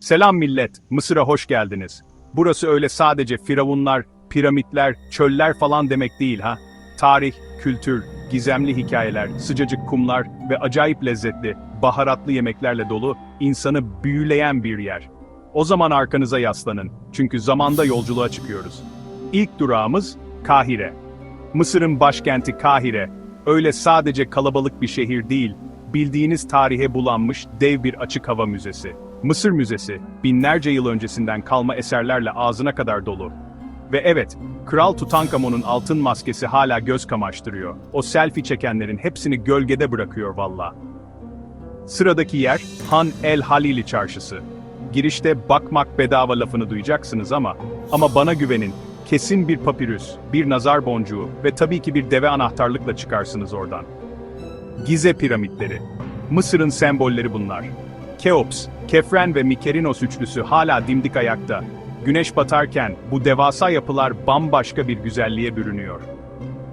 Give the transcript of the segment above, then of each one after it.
Selam millet, Mısır'a hoş geldiniz. Burası öyle sadece firavunlar, piramitler, çöller falan demek değil ha. Tarih, kültür, gizemli hikayeler, sıcacık kumlar ve acayip lezzetli, baharatlı yemeklerle dolu, insanı büyüleyen bir yer. O zaman arkanıza yaslanın, çünkü zamanda yolculuğa çıkıyoruz. İlk durağımız Kahire. Mısır'ın başkenti Kahire, öyle sadece kalabalık bir şehir değil, bildiğiniz tarihe bulanmış dev bir açık hava müzesi. Mısır Müzesi, binlerce yıl öncesinden kalma eserlerle ağzına kadar dolu. Ve evet, Kral Tutankamon'un altın maskesi hala göz kamaştırıyor. O selfie çekenlerin hepsini gölgede bırakıyor valla. Sıradaki yer, Han El Halili Çarşısı. Girişte bakmak bedava lafını duyacaksınız ama, ama bana güvenin, kesin bir papirüs, bir nazar boncuğu ve tabii ki bir deve anahtarlıkla çıkarsınız oradan. Gize piramitleri. Mısır'ın sembolleri bunlar. Keops, Kefren ve Mikerinos üçlüsü hala dimdik ayakta. Güneş batarken bu devasa yapılar bambaşka bir güzelliğe bürünüyor.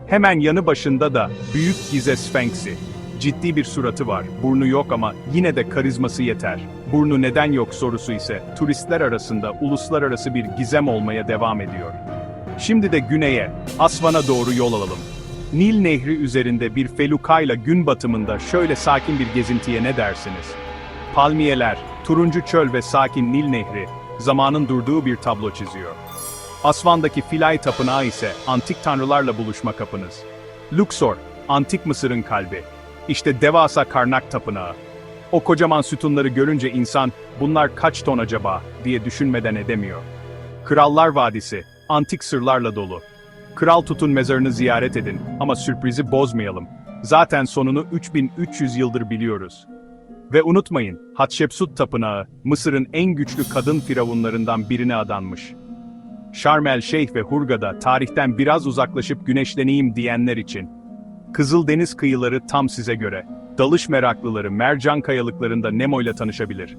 Hemen yanı başında da Büyük Gize Sfenksi. Ciddi bir suratı var, burnu yok ama yine de karizması yeter. Burnu neden yok sorusu ise turistler arasında uluslararası bir gizem olmaya devam ediyor. Şimdi de güneye, Asvan'a doğru yol alalım. Nil Nehri üzerinde bir felukayla gün batımında şöyle sakin bir gezintiye ne dersiniz? Palmiyeler, turuncu çöl ve sakin Nil Nehri, zamanın durduğu bir tablo çiziyor. Asvan'daki Filay Tapınağı ise antik tanrılarla buluşma kapınız. Luxor, antik Mısır'ın kalbi. İşte devasa Karnak Tapınağı. O kocaman sütunları görünce insan, bunlar kaç ton acaba, diye düşünmeden edemiyor. Krallar Vadisi, antik sırlarla dolu. Kral Tut'un mezarını ziyaret edin ama sürprizi bozmayalım. Zaten sonunu 3300 yıldır biliyoruz. Ve unutmayın, Hatshepsut Tapınağı, Mısır'ın en güçlü kadın firavunlarından birine adanmış. Şarm el Şeyh ve Hurgada tarihten biraz uzaklaşıp güneşleneyim diyenler için. Kızıldeniz kıyıları tam size göre. Dalış meraklıları mercan kayalıklarında Nemo ile tanışabilir.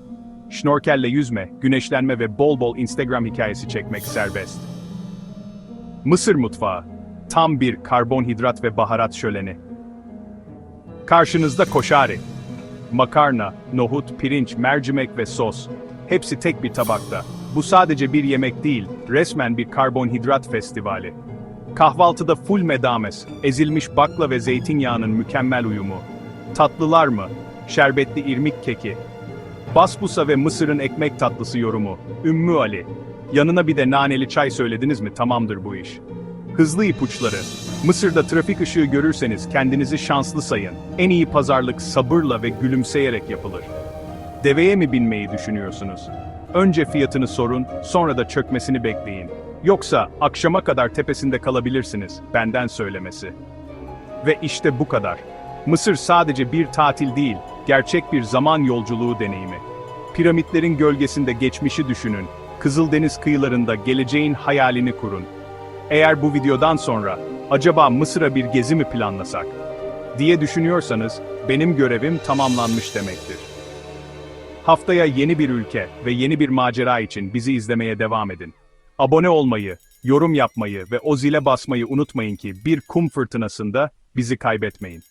Şnorkelle yüzme, güneşlenme ve bol bol Instagram hikayesi çekmek serbest. Mısır mutfağı. Tam bir karbonhidrat ve baharat şöleni. Karşınızda koşari. Makarna, nohut, pirinç, mercimek ve sos. Hepsi tek bir tabakta. Bu sadece bir yemek değil, resmen bir karbonhidrat festivali. Kahvaltıda full medames, ezilmiş bakla ve zeytinyağının mükemmel uyumu. Tatlılar mı? Şerbetli irmik keki. Basbusa ve Mısır'ın ekmek tatlısı yorumu. Ümmü Ali. Yanına bir de naneli çay söylediniz mi tamamdır bu iş. Hızlı ipuçları. Mısır'da trafik ışığı görürseniz kendinizi şanslı sayın. En iyi pazarlık sabırla ve gülümseyerek yapılır. Deveye mi binmeyi düşünüyorsunuz? Önce fiyatını sorun, sonra da çökmesini bekleyin. Yoksa akşama kadar tepesinde kalabilirsiniz, benden söylemesi. Ve işte bu kadar. Mısır sadece bir tatil değil, gerçek bir zaman yolculuğu deneyimi. Piramitlerin gölgesinde geçmişi düşünün, Kızıldeniz kıyılarında geleceğin hayalini kurun. Eğer bu videodan sonra acaba Mısır'a bir gezi mi planlasak diye düşünüyorsanız benim görevim tamamlanmış demektir. Haftaya yeni bir ülke ve yeni bir macera için bizi izlemeye devam edin. Abone olmayı, yorum yapmayı ve o zile basmayı unutmayın ki bir kum fırtınasında bizi kaybetmeyin.